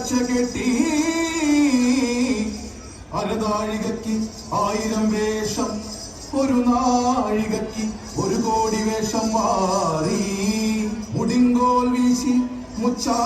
ചർച്ച കെട്ടി അരതാഴികയ്ക്ക് ആയിരം വേഷം ഒരു നാഴികക്ക് ഒരു കോടി വേഷം മാറി മുടിങ്കോൽ വീശി മുച്ചാ